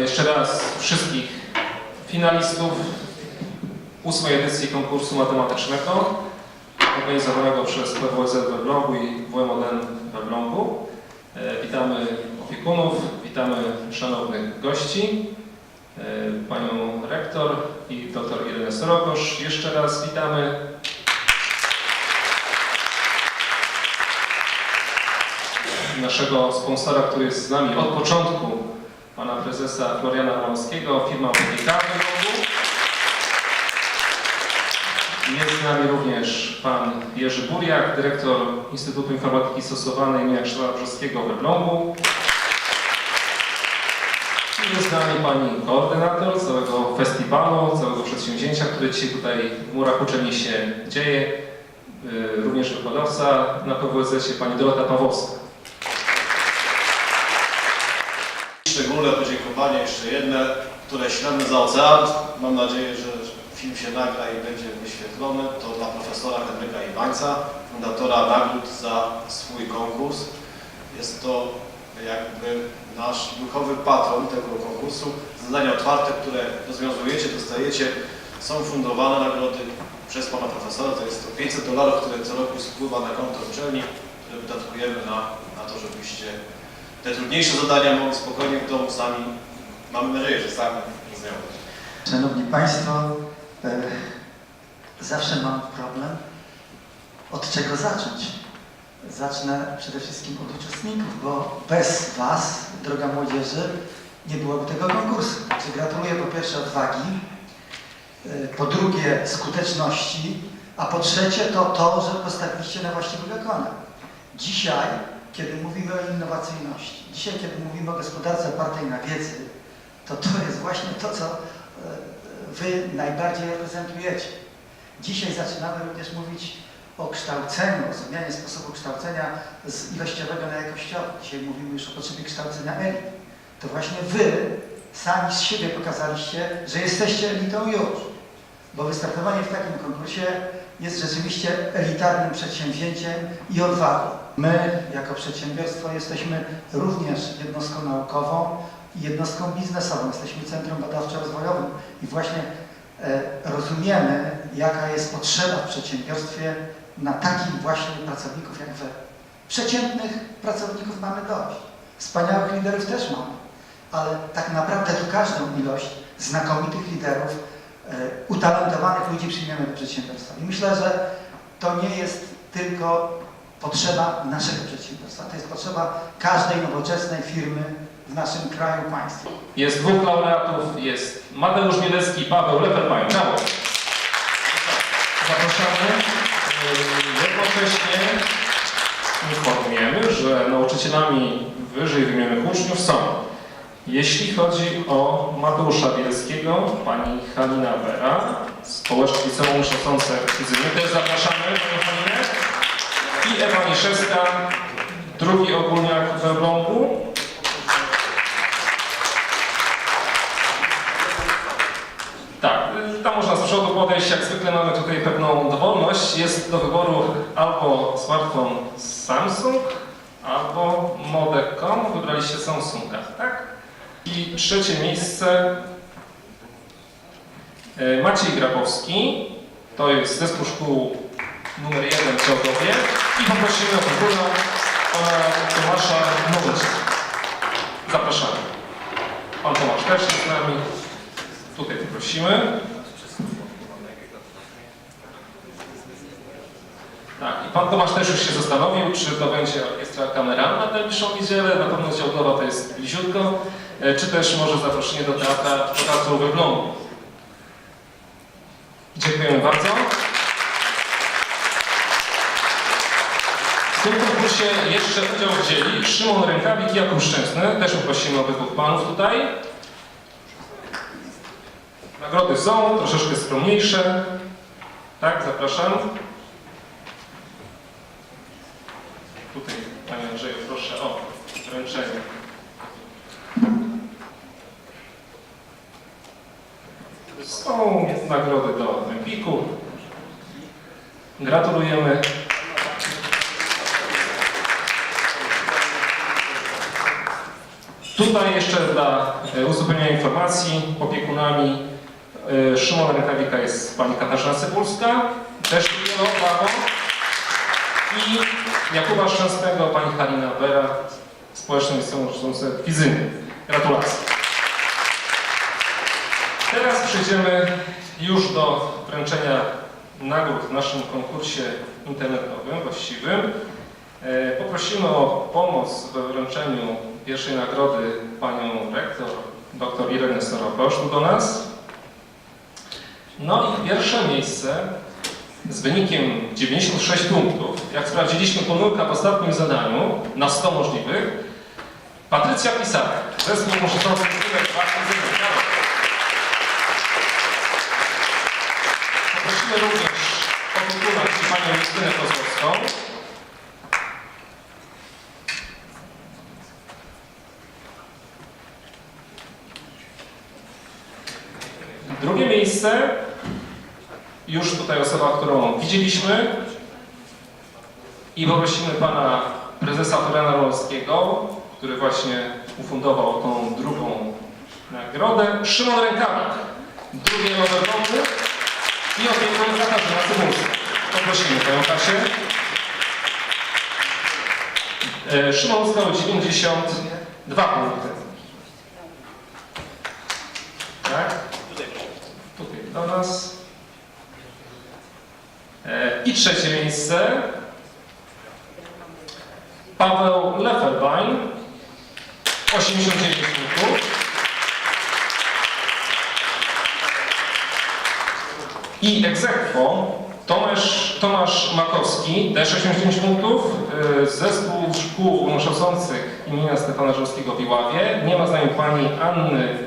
jeszcze raz wszystkich finalistów ósmej edycji konkursu matematycznego organizowanego przez PWZ we Wlągu i WMODN we Wlągu. E, Witamy opiekunów, witamy szanownych gości, e, panią rektor i dr Irenę Sorokosz. Jeszcze raz witamy. Naszego sponsora, który jest z nami od początku, pana prezesa Floriana Malowskiego, firma we Wlągu. Jest z nami również pan Jerzy Buriak, dyrektor Instytutu Informatyki Stosowanej im. Krzysztofa Brzeskiego we Wlągu. I jest z nami pani koordynator całego festiwalu, całego przedsięwzięcia, które dzisiaj tutaj w murach uczelni się dzieje. Yy, Również wykładowca na PWSZ pani Dorota Pawłowska. Szczególne podziękowanie jeszcze jedne, które ślemy za ocean. Mam nadzieję, że film się nagra i będzie wyświetlony. To dla profesora Henryka Iwańca, fundatora nagród za swój konkurs. Jest to jakby nasz duchowy patron tego konkursu. Zadania otwarte, które rozwiązujecie, dostajecie, są fundowane nagrody przez pana profesora. To jest to 500 dolarów, które co roku spływa na konto uczelni, które wydatkujemy na, na to, żebyście te trudniejsze zadania mogli spokojnie w domu sami, mamy nadzieję, że sami rozwiązać. Szanowni Państwo, e, zawsze mam problem, od czego zacząć. Zacznę przede wszystkim od uczestników, bo bez Was, droga młodzieży, nie byłoby tego konkursu. Także gratuluję po pierwsze odwagi, e, po drugie skuteczności, a po trzecie to to, że postawiliście na właściwego konia. Dzisiaj, kiedy mówimy o innowacyjności, dzisiaj, kiedy mówimy o gospodarce opartej na wiedzy, to to jest właśnie to, co e, Wy najbardziej reprezentujecie. Dzisiaj zaczynamy również mówić o kształceniu, o zmianie sposobu kształcenia z ilościowego na jakościowy. Dzisiaj mówimy już o potrzebie kształcenia elit. To właśnie Wy sami z siebie pokazaliście, że jesteście elitą już. Bo wystartowanie w takim konkursie jest rzeczywiście elitarnym przedsięwzięciem i odwagą. My, jako przedsiębiorstwo, jesteśmy również jednostką naukową i jednostką biznesową. Jesteśmy centrum badawczo-rozwojowym i właśnie e, rozumiemy, jaka jest potrzeba w przedsiębiorstwie na takich właśnie pracowników jak Wy. Przeciętnych pracowników mamy dość. Wspaniałych liderów też mamy. Ale tak naprawdę tu każdą ilość znakomitych liderów, utalentowanych ludzi przyjmiemy do przedsiębiorstwa. I myślę, że to nie jest tylko potrzeba naszego przedsiębiorstwa. To jest potrzeba każdej nowoczesnej firmy w naszym kraju, państwie. Jest dwóch laureatów, jest Mateusz Mielecki i Paweł Leferpań. Brawo! Zapraszamy. Yy, Jednocześnie informujemy, że nauczycielami wyżej wymienionych uczniów są, jeśli chodzi o Mateusza Bielskiego, pani Halina Wera, społeczne liceum kształcące fizycznie. Też zapraszamy panią. I Ewa Niszewska, drugi ogólniak we Wlągu. Tak, tam można z przodu podejść, jak zwykle mamy tutaj pewną dowolność. Jest do wyboru albo smartfon Samsung, albo Modecom. Wybraliście Samsunga, tak? I trzecie miejsce y, Maciej Grabowski, to jest zespół szkół numer jeden w Działdowie. I poprosimy o wybrano pana Tomasza Nowicza. Zapraszamy. Pan Tomasz też jest z nami. Tutaj poprosimy. Tak, i pan Tomasz też już się zastanowił, czy to będzie orkiestra kameralna w najbliższą niedzielę, na pewno Działdowa to jest bliziutko, e, czy też może zaproszenie do teatra, teatru we Wlągu. Dziękujemy bardzo. W tym konkursie jeszcze udział wzięli Szymon Rękawik i Jakub Szczęsny. Też poprosimy obydwu panów tutaj. Nagrody są, troszeczkę skromniejsze. Tak, zapraszam. Tutaj, Panie Andrzeju, proszę o wręczenie. Są nagrody do Empiku. Gratulujemy. Tutaj jeszcze dla e, uzupełnienia informacji opiekunami e, Szymona Rękawika jest pani Katarzyna Cybulska, też wielo brawo. I Jakuba Szczęsnego, pani Halina Bera, społeczne miejscowe uczące fizyny. Gratulacje. Teraz przejdziemy już do wręczenia nagród w naszym konkursie internetowym właściwym. E, poprosimy o pomoc we wręczeniu pierwszej nagrody panią rektor dr Irenę Sorokosz do nas. No i pierwsze miejsce z wynikiem 96 punktów, jak sprawdziliśmy pomyłka w ostatnim zadaniu na 100 możliwych, Patrycja Pisarek, zespół Muszystowski 2020. Proszę również opiekunać panią Justynę Kozłowską. Drugie miejsce, już tutaj osoba, którą widzieliśmy i poprosimy pana prezesa Floriana Rolskiego, który właśnie ufundował tą drugą nagrodę. Szymon Rękawik, drugi honor i opiekun Katarzyna Cybulska. Poprosimy panią Kasię. E, Szymon uzyskał 92 punkty. Tak? Tutaj do nas. E, I trzecie miejsce. Paweł Leferbein. 89 punktów. I egzekwo Tomasz, Tomasz Makowski, też 85 punktów, y, zespół szkół ogólnoszących imienia Stefana Żorskiego w Iławie. Nie ma z nami pani Anny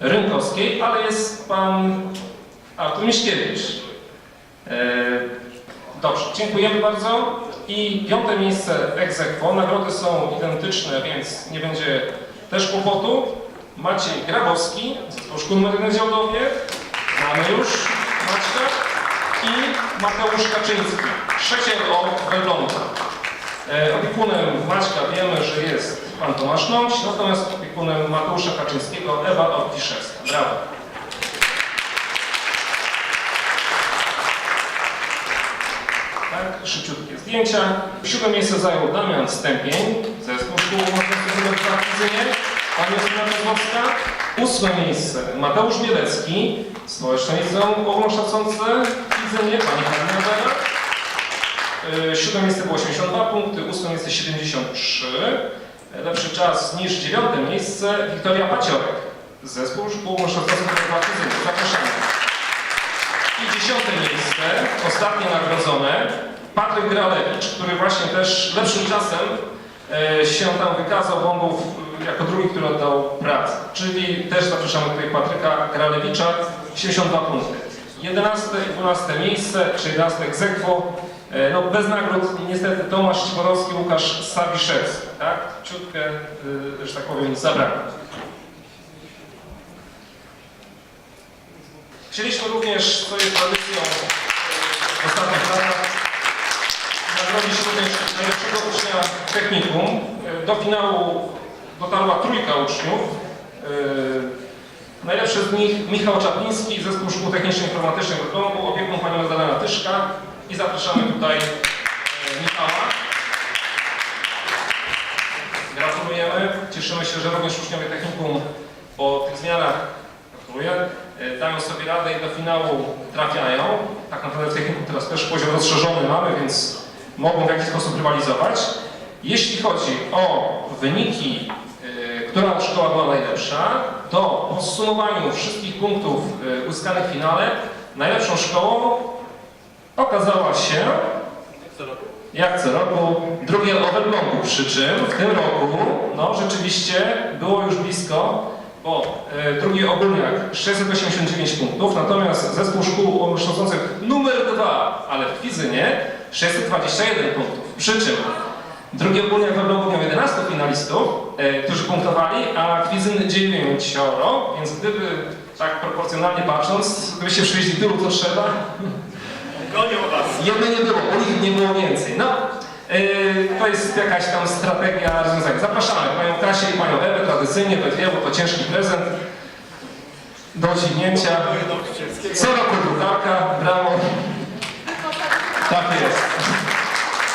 Rynkowskiej, ale jest pan Artur Miśkiewicz. E, Dobrze, dziękujemy bardzo. I piąte miejsce egzekwo. Nagrody są identyczne, więc nie będzie też kłopotu. Maciej Grabowski, zespół szkół numer 1 w Działdowie. Mamy już I Mateusz Kaczyński, trzecie o Elbląga. E, Opiekunem Maćka wiemy, że jest pan Tomasz Nąć, natomiast opiekunem Mateusza Kaczyńskiego Ewa Orkiszewska. Brawo. Tak, szybciutkie zdjęcia. Siódme miejsce zajął Damian Stępień, zespół szkół w Fizynie, pani Justyna Kozłowska. Ósme miejsce Mateusz Bielecki, Społeczne Liceum Ogólnoszacące w Fizynie, pani Halina Bera. Y, Siódme miejsce było 82 punkty, ósme miejsce 73. Lepszy czas niż dziewiąte miejsce Wiktoria Paciorek, zespół szkół ogólnoszacących w Fizynie. Zapraszamy. I dziesiąte miejsce, ostatnie nagrodzone, Patryk Gralewicz, który właśnie też lepszym czasem e, się tam wykazał, bo on był jako drugi, który oddał pracę. Czyli też zapraszamy tutaj Patryka Gralewicza, 72 punkty. 11 i 12 miejsce, czy 11 egzekwo, e, no bez nagród niestety Tomasz Ciborowski, Łukasz Sawiszewski, tak? Ciutkę, y, że tak powiem, zabrakło. Chcieliśmy również, co jest tradycją w ostatnich latach, nagrodzić również najlepszego ucznia technikum. Do finału dotarła trójka uczniów. Yy, Najlepszy z nich Michał Czapliński, Zespół Szkół Techniczno-Informatycznych w Elblągu, opiekun Pani Magdalena Tyszka i zapraszamy tutaj yy, Michała. Gratulujemy. Cieszymy się, że również uczniowie technikum po tych zmianach gratuluję, e, dają sobie radę i do finału trafiają. Tak naprawdę w technikum teraz też poziom rozszerzony mamy, więc mogą w jakiś sposób rywalizować. Jeśli chodzi o wyniki, e, która szkoła była najlepsza, to po zsumowaniu wszystkich punktów e, uzyskanych w finale, najlepszą szkołą okazała się jak co roku, drugie o Elblągu, przy czym w tym roku, no rzeczywiście było już blisko, bo e, drugi ogólniak 689 punktów, natomiast zespół szkół ogólnokształcących numer 2, ale w Kwizynie 621 punktów. Przy czym drugi ogólniak w Elblągu miał 11 finalistów, e, którzy punktowali, a Kwizyn 9, więc gdyby tak proporcjonalnie patrząc, gdybyście przywieźli tylu co trzeba, Gonią was. Jedno nie było, u nich nie było więcej. No, Yy, To jest jakaś tam strategia rozwiązania. Zapraszamy Panią Kasię i Panią Ewę tradycyjnie, we dwie, bo to ciężki prezent do dźwignięcia. Co roku drukarka, brawo. Tak jest.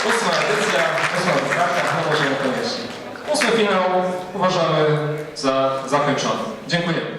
Ósma edycja, ósma drukarka, no może niekoniecznie. Ósmy finał uważamy za zakończony. Dziękujemy.